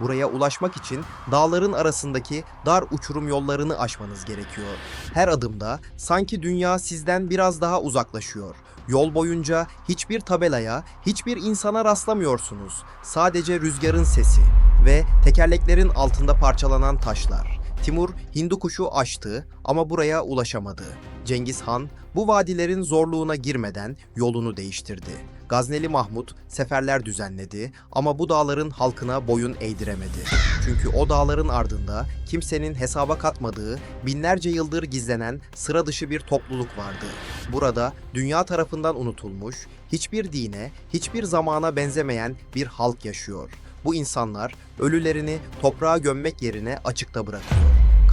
Buraya ulaşmak için dağların arasındaki dar uçurum yollarını aşmanız gerekiyor. Her adımda sanki dünya sizden biraz daha uzaklaşıyor. Yol boyunca hiçbir tabelaya, hiçbir insana rastlamıyorsunuz. Sadece rüzgarın sesi ve tekerleklerin altında parçalanan taşlar. Timur Hindu kuşu aştı ama buraya ulaşamadı. Cengiz Han bu vadilerin zorluğuna girmeden yolunu değiştirdi. Gazneli Mahmut seferler düzenledi ama bu dağların halkına boyun eğdiremedi. Çünkü o dağların ardında kimsenin hesaba katmadığı, binlerce yıldır gizlenen sıra dışı bir topluluk vardı. Burada dünya tarafından unutulmuş, hiçbir dine, hiçbir zamana benzemeyen bir halk yaşıyor. Bu insanlar ölülerini toprağa gömmek yerine açıkta bırakıyor.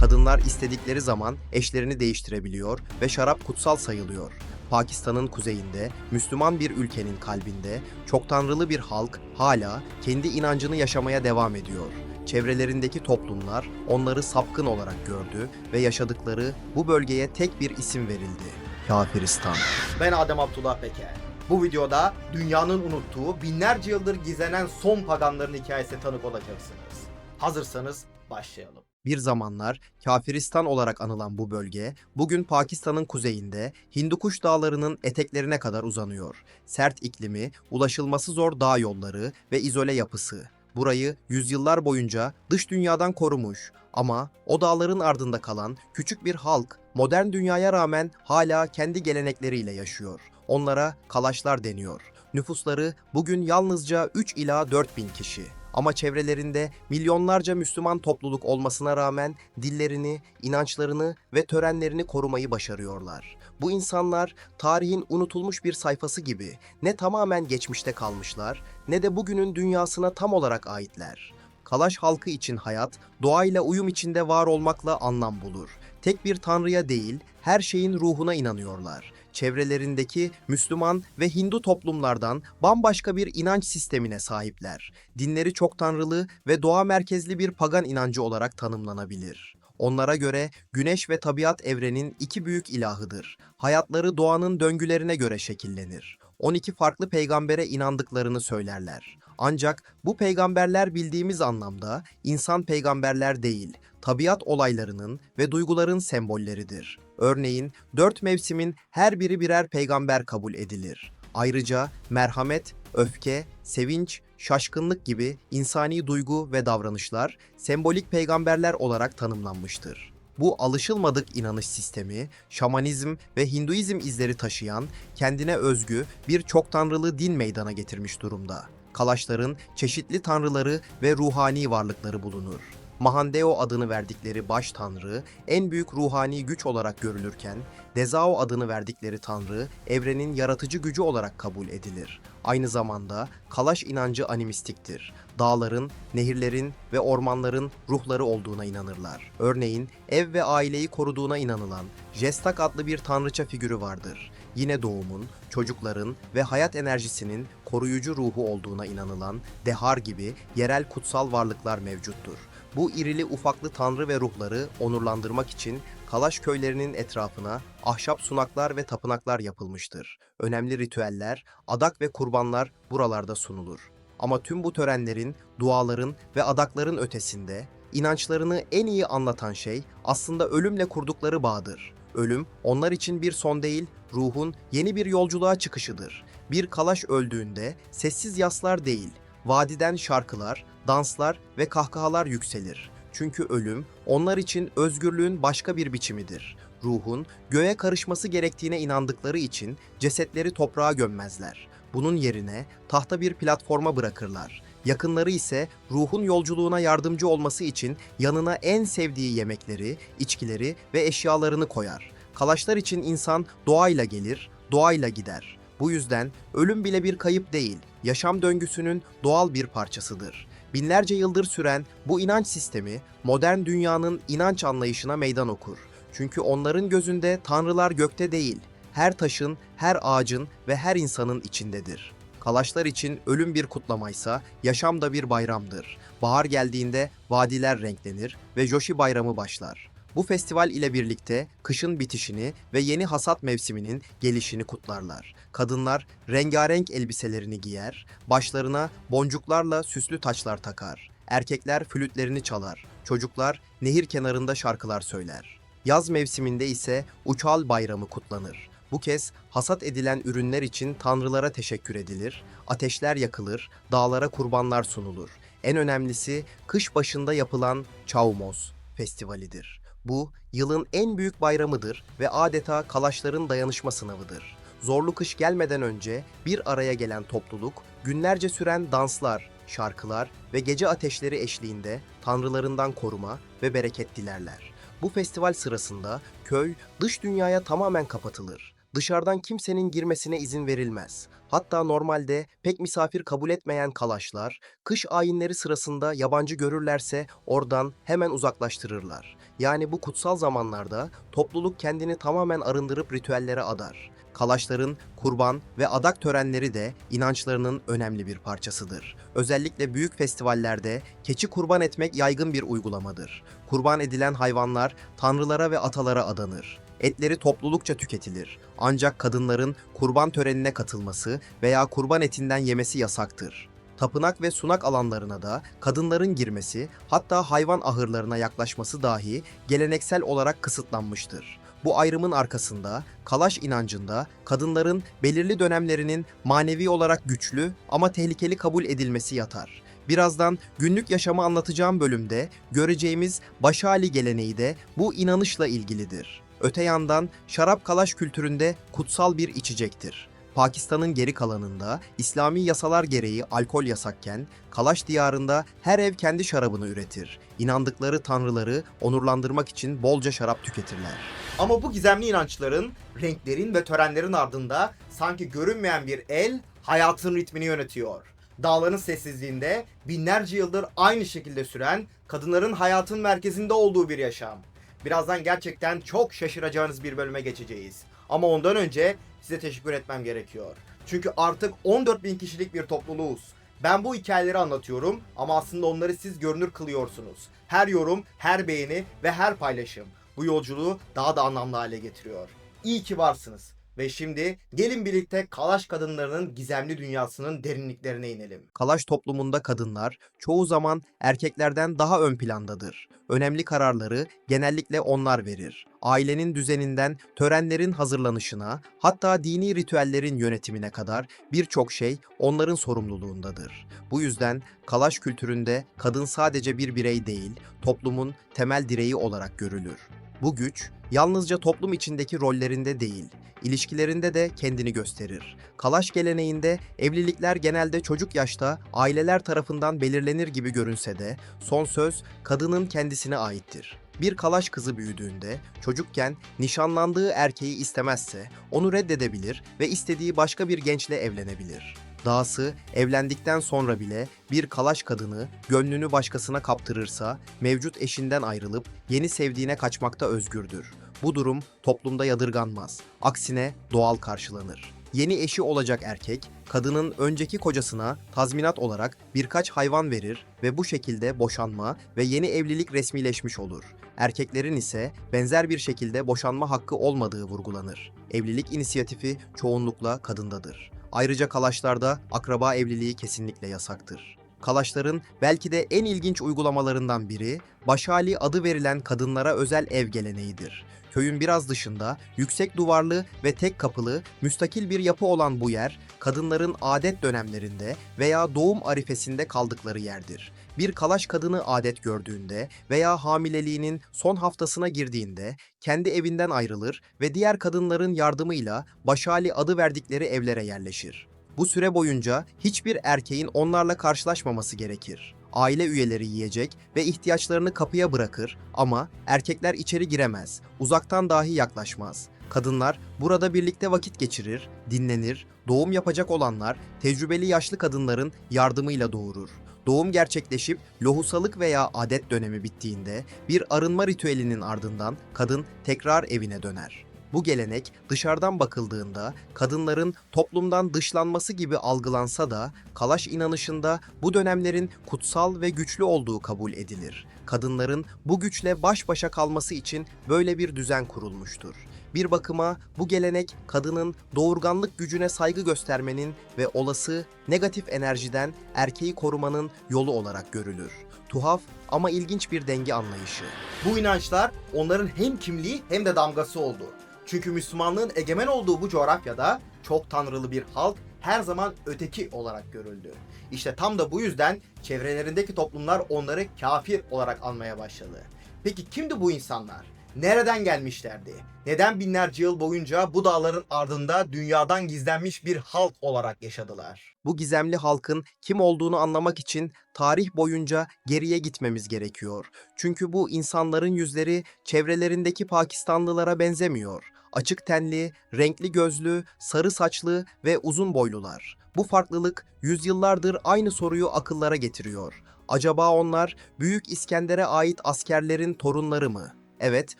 Kadınlar istedikleri zaman eşlerini değiştirebiliyor ve şarap kutsal sayılıyor. Pakistan'ın kuzeyinde, Müslüman bir ülkenin kalbinde, çok tanrılı bir halk hala kendi inancını yaşamaya devam ediyor. Çevrelerindeki toplumlar onları sapkın olarak gördü ve yaşadıkları bu bölgeye tek bir isim verildi. Kafiristan. Ben Adem Abdullah Peker. Bu videoda dünyanın unuttuğu binlerce yıldır gizlenen son paganların hikayesine tanık olacaksınız. Hazırsanız başlayalım. Bir zamanlar Kafiristan olarak anılan bu bölge, bugün Pakistan'ın kuzeyinde Hindukuş dağlarının eteklerine kadar uzanıyor. Sert iklimi, ulaşılması zor dağ yolları ve izole yapısı. Burayı yüzyıllar boyunca dış dünyadan korumuş ama o dağların ardında kalan küçük bir halk modern dünyaya rağmen hala kendi gelenekleriyle yaşıyor. Onlara kalaşlar deniyor. Nüfusları bugün yalnızca 3 ila 4 bin kişi. Ama çevrelerinde milyonlarca Müslüman topluluk olmasına rağmen dillerini, inançlarını ve törenlerini korumayı başarıyorlar. Bu insanlar tarihin unutulmuş bir sayfası gibi ne tamamen geçmişte kalmışlar ne de bugünün dünyasına tam olarak aitler. Kalaş halkı için hayat, doğayla uyum içinde var olmakla anlam bulur. Tek bir tanrıya değil, her şeyin ruhuna inanıyorlar. Çevrelerindeki Müslüman ve Hindu toplumlardan bambaşka bir inanç sistemine sahipler. Dinleri çok tanrılı ve doğa merkezli bir pagan inancı olarak tanımlanabilir. Onlara göre güneş ve tabiat evrenin iki büyük ilahıdır. Hayatları doğanın döngülerine göre şekillenir. 12 farklı peygambere inandıklarını söylerler. Ancak bu peygamberler bildiğimiz anlamda insan peygamberler değil, tabiat olaylarının ve duyguların sembolleridir. Örneğin dört mevsimin her biri birer peygamber kabul edilir. Ayrıca merhamet, öfke, sevinç, şaşkınlık gibi insani duygu ve davranışlar sembolik peygamberler olarak tanımlanmıştır. Bu alışılmadık inanış sistemi, şamanizm ve Hinduizm izleri taşıyan kendine özgü bir çok tanrılı din meydana getirmiş durumda. Kalaşların çeşitli tanrıları ve ruhani varlıkları bulunur. Mahandeo adını verdikleri baş tanrı en büyük ruhani güç olarak görülürken, Dezao adını verdikleri tanrı evrenin yaratıcı gücü olarak kabul edilir. Aynı zamanda Kalaş inancı animistiktir. Dağların, nehirlerin ve ormanların ruhları olduğuna inanırlar. Örneğin ev ve aileyi koruduğuna inanılan Jestak adlı bir tanrıça figürü vardır. Yine doğumun, çocukların ve hayat enerjisinin koruyucu ruhu olduğuna inanılan Dehar gibi yerel kutsal varlıklar mevcuttur. Bu irili ufaklı tanrı ve ruhları onurlandırmak için Kalaş köylerinin etrafına ahşap sunaklar ve tapınaklar yapılmıştır. Önemli ritüeller, adak ve kurbanlar buralarda sunulur. Ama tüm bu törenlerin, duaların ve adakların ötesinde inançlarını en iyi anlatan şey aslında ölümle kurdukları bağdır. Ölüm onlar için bir son değil, ruhun yeni bir yolculuğa çıkışıdır. Bir kalaş öldüğünde sessiz yaslar değil, vadiden şarkılar, danslar ve kahkahalar yükselir. Çünkü ölüm onlar için özgürlüğün başka bir biçimidir. Ruhun göğe karışması gerektiğine inandıkları için cesetleri toprağa gömmezler. Bunun yerine tahta bir platforma bırakırlar. Yakınları ise ruhun yolculuğuna yardımcı olması için yanına en sevdiği yemekleri, içkileri ve eşyalarını koyar. Kalaşlar için insan doğayla gelir, doğayla gider. Bu yüzden ölüm bile bir kayıp değil, yaşam döngüsünün doğal bir parçasıdır. Binlerce yıldır süren bu inanç sistemi modern dünyanın inanç anlayışına meydan okur. Çünkü onların gözünde tanrılar gökte değil, her taşın, her ağacın ve her insanın içindedir. Kalaşlar için ölüm bir kutlamaysa, yaşam da bir bayramdır. Bahar geldiğinde vadiler renklenir ve Joshi Bayramı başlar. Bu festival ile birlikte kışın bitişini ve yeni hasat mevsiminin gelişini kutlarlar. Kadınlar rengarenk elbiselerini giyer, başlarına boncuklarla süslü taçlar takar. erkekler flütlerini çalar, çocuklar nehir kenarında şarkılar söyler. Yaz mevsiminde ise Uçal Bayramı kutlanır. Bu kez hasat edilen ürünler için tanrılara teşekkür edilir, ateşler yakılır, dağlara kurbanlar sunulur. En önemlisi kış başında yapılan Çaumos festivalidir. Bu yılın en büyük bayramıdır ve adeta kalaşların dayanışma sınavıdır. Zorlu kış gelmeden önce bir araya gelen topluluk günlerce süren danslar, şarkılar ve gece ateşleri eşliğinde tanrılarından koruma ve bereket dilerler. Bu festival sırasında köy dış dünyaya tamamen kapatılır. Dışarıdan kimsenin girmesine izin verilmez. Hatta normalde pek misafir kabul etmeyen kalaşlar, kış ayinleri sırasında yabancı görürlerse oradan hemen uzaklaştırırlar. Yani bu kutsal zamanlarda topluluk kendini tamamen arındırıp ritüellere adar. Kalaşların kurban ve adak törenleri de inançlarının önemli bir parçasıdır. Özellikle büyük festivallerde keçi kurban etmek yaygın bir uygulamadır. Kurban edilen hayvanlar tanrılara ve atalara adanır. Etleri toplulukça tüketilir. Ancak kadınların kurban törenine katılması veya kurban etinden yemesi yasaktır. Tapınak ve sunak alanlarına da kadınların girmesi, hatta hayvan ahırlarına yaklaşması dahi geleneksel olarak kısıtlanmıştır. Bu ayrımın arkasında Kalaş inancında kadınların belirli dönemlerinin manevi olarak güçlü ama tehlikeli kabul edilmesi yatar. Birazdan günlük yaşamı anlatacağım bölümde göreceğimiz Başali geleneği de bu inanışla ilgilidir. Öte yandan şarap kalaş kültüründe kutsal bir içecektir. Pakistan'ın geri kalanında İslami yasalar gereği alkol yasakken, Kalaş diyarında her ev kendi şarabını üretir. İnandıkları tanrıları onurlandırmak için bolca şarap tüketirler. Ama bu gizemli inançların, renklerin ve törenlerin ardında sanki görünmeyen bir el hayatın ritmini yönetiyor. Dağların sessizliğinde binlerce yıldır aynı şekilde süren, kadınların hayatın merkezinde olduğu bir yaşam. Birazdan gerçekten çok şaşıracağınız bir bölüme geçeceğiz. Ama ondan önce size teşekkür etmem gerekiyor. Çünkü artık 14 bin kişilik bir topluluğuz. Ben bu hikayeleri anlatıyorum ama aslında onları siz görünür kılıyorsunuz. Her yorum, her beğeni ve her paylaşım bu yolculuğu daha da anlamlı hale getiriyor. İyi ki varsınız. Ve şimdi gelin birlikte Kalaş kadınlarının gizemli dünyasının derinliklerine inelim. Kalaş toplumunda kadınlar çoğu zaman erkeklerden daha ön plandadır. Önemli kararları genellikle onlar verir. Ailenin düzeninden törenlerin hazırlanışına, hatta dini ritüellerin yönetimine kadar birçok şey onların sorumluluğundadır. Bu yüzden Kalaş kültüründe kadın sadece bir birey değil, toplumun temel direği olarak görülür. Bu güç yalnızca toplum içindeki rollerinde değil, ilişkilerinde de kendini gösterir. Kalaş geleneğinde evlilikler genelde çocuk yaşta aileler tarafından belirlenir gibi görünse de son söz kadının kendisine aittir. Bir kalaş kızı büyüdüğünde çocukken nişanlandığı erkeği istemezse onu reddedebilir ve istediği başka bir gençle evlenebilir. Dahası evlendikten sonra bile bir kalaş kadını gönlünü başkasına kaptırırsa mevcut eşinden ayrılıp yeni sevdiğine kaçmakta özgürdür. Bu durum toplumda yadırganmaz. Aksine doğal karşılanır. Yeni eşi olacak erkek, kadının önceki kocasına tazminat olarak birkaç hayvan verir ve bu şekilde boşanma ve yeni evlilik resmileşmiş olur. Erkeklerin ise benzer bir şekilde boşanma hakkı olmadığı vurgulanır. Evlilik inisiyatifi çoğunlukla kadındadır. Ayrıca kalaşlarda akraba evliliği kesinlikle yasaktır. Kalaşların belki de en ilginç uygulamalarından biri Başali adı verilen kadınlara özel ev geleneğidir. Köyün biraz dışında yüksek duvarlı ve tek kapılı müstakil bir yapı olan bu yer kadınların adet dönemlerinde veya doğum arifesinde kaldıkları yerdir. Bir kalaş kadını adet gördüğünde veya hamileliğinin son haftasına girdiğinde kendi evinden ayrılır ve diğer kadınların yardımıyla Başali adı verdikleri evlere yerleşir. Bu süre boyunca hiçbir erkeğin onlarla karşılaşmaması gerekir. Aile üyeleri yiyecek ve ihtiyaçlarını kapıya bırakır ama erkekler içeri giremez, uzaktan dahi yaklaşmaz. Kadınlar burada birlikte vakit geçirir, dinlenir, doğum yapacak olanlar tecrübeli yaşlı kadınların yardımıyla doğurur. Doğum gerçekleşip lohusalık veya adet dönemi bittiğinde bir arınma ritüelinin ardından kadın tekrar evine döner. Bu gelenek dışarıdan bakıldığında kadınların toplumdan dışlanması gibi algılansa da Kalaş inanışında bu dönemlerin kutsal ve güçlü olduğu kabul edilir. Kadınların bu güçle baş başa kalması için böyle bir düzen kurulmuştur. Bir bakıma bu gelenek kadının doğurganlık gücüne saygı göstermenin ve olası negatif enerjiden erkeği korumanın yolu olarak görülür. Tuhaf ama ilginç bir denge anlayışı. Bu inançlar onların hem kimliği hem de damgası oldu. Çünkü Müslümanlığın egemen olduğu bu coğrafyada çok tanrılı bir halk her zaman öteki olarak görüldü. İşte tam da bu yüzden çevrelerindeki toplumlar onları kafir olarak anmaya başladı. Peki kimdi bu insanlar? Nereden gelmişlerdi? Neden binlerce yıl boyunca bu dağların ardında dünyadan gizlenmiş bir halk olarak yaşadılar? Bu gizemli halkın kim olduğunu anlamak için tarih boyunca geriye gitmemiz gerekiyor. Çünkü bu insanların yüzleri çevrelerindeki Pakistanlılara benzemiyor. Açık tenli, renkli gözlü, sarı saçlı ve uzun boylular. Bu farklılık yüzyıllardır aynı soruyu akıllara getiriyor. Acaba onlar Büyük İskender'e ait askerlerin torunları mı? Evet,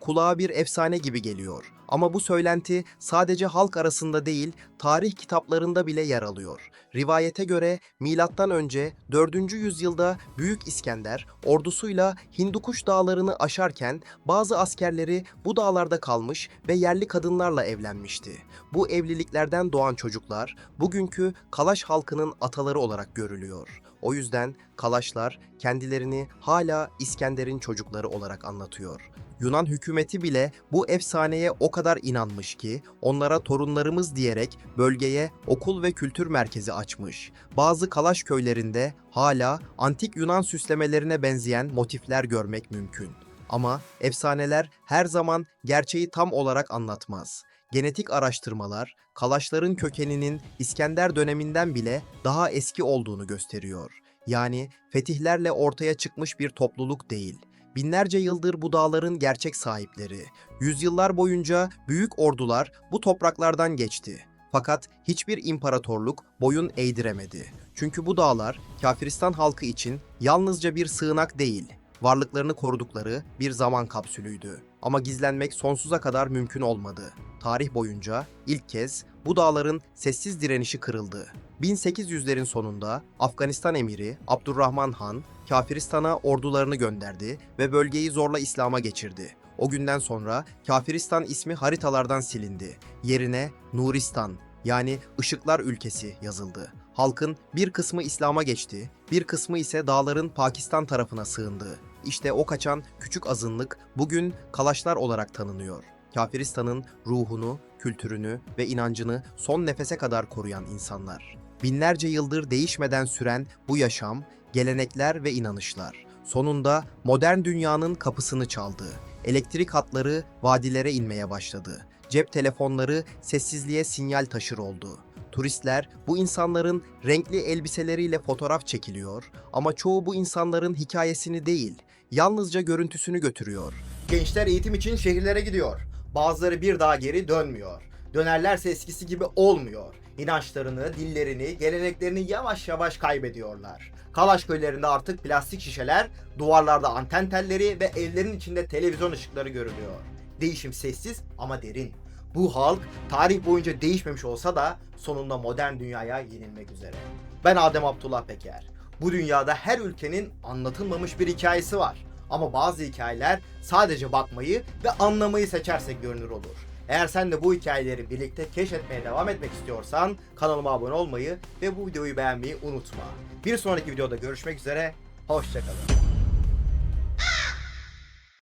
kulağa bir efsane gibi geliyor. Ama bu söylenti sadece halk arasında değil, tarih kitaplarında bile yer alıyor. Rivayete göre milattan önce 4. yüzyılda Büyük İskender ordusuyla Hindukuş dağlarını aşarken bazı askerleri bu dağlarda kalmış ve yerli kadınlarla evlenmişti. Bu evliliklerden doğan çocuklar bugünkü Kalaş halkının ataları olarak görülüyor. O yüzden Kalaşlar kendilerini hala İskender'in çocukları olarak anlatıyor. Yunan hükümeti bile bu efsaneye o kadar inanmış ki onlara torunlarımız diyerek bölgeye okul ve kültür merkezi açmış. Bazı Kalaş köylerinde hala antik Yunan süslemelerine benzeyen motifler görmek mümkün. Ama efsaneler her zaman gerçeği tam olarak anlatmaz. Genetik araştırmalar Kalaşların kökeninin İskender döneminden bile daha eski olduğunu gösteriyor. Yani fetihlerle ortaya çıkmış bir topluluk değil. Binlerce yıldır bu dağların gerçek sahipleri. Yüzyıllar boyunca büyük ordular bu topraklardan geçti. Fakat hiçbir imparatorluk boyun eğdiremedi. Çünkü bu dağlar Kafiristan halkı için yalnızca bir sığınak değil, varlıklarını korudukları bir zaman kapsülüydü. Ama gizlenmek sonsuza kadar mümkün olmadı. Tarih boyunca ilk kez bu dağların sessiz direnişi kırıldı. 1800'lerin sonunda Afganistan emiri Abdurrahman Han, Kafiristan'a ordularını gönderdi ve bölgeyi zorla İslam'a geçirdi. O günden sonra Kafiristan ismi haritalardan silindi. Yerine Nuristan yani Işıklar Ülkesi yazıldı. Halkın bir kısmı İslam'a geçti, bir kısmı ise dağların Pakistan tarafına sığındı. İşte o kaçan küçük azınlık bugün Kalaşlar olarak tanınıyor. Kafiristan'ın ruhunu, kültürünü ve inancını son nefese kadar koruyan insanlar. Binlerce yıldır değişmeden süren bu yaşam, gelenekler ve inanışlar sonunda modern dünyanın kapısını çaldı. Elektrik hatları vadilere inmeye başladı. Cep telefonları sessizliğe sinyal taşır oldu. Turistler bu insanların renkli elbiseleriyle fotoğraf çekiliyor ama çoğu bu insanların hikayesini değil, yalnızca görüntüsünü götürüyor. Gençler eğitim için şehirlere gidiyor. Bazıları bir daha geri dönmüyor. Dönerlerse eskisi gibi olmuyor. İnançlarını, dillerini, geleneklerini yavaş yavaş kaybediyorlar. Kalaş köylerinde artık plastik şişeler, duvarlarda anten telleri ve evlerin içinde televizyon ışıkları görülüyor. Değişim sessiz ama derin. Bu halk tarih boyunca değişmemiş olsa da sonunda modern dünyaya yenilmek üzere. Ben Adem Abdullah Peker. Bu dünyada her ülkenin anlatılmamış bir hikayesi var. Ama bazı hikayeler sadece bakmayı ve anlamayı seçersek görünür olur. Eğer sen de bu hikayeleri birlikte keşfetmeye devam etmek istiyorsan kanalıma abone olmayı ve bu videoyu beğenmeyi unutma. Bir sonraki videoda görüşmek üzere, hoşçakalın.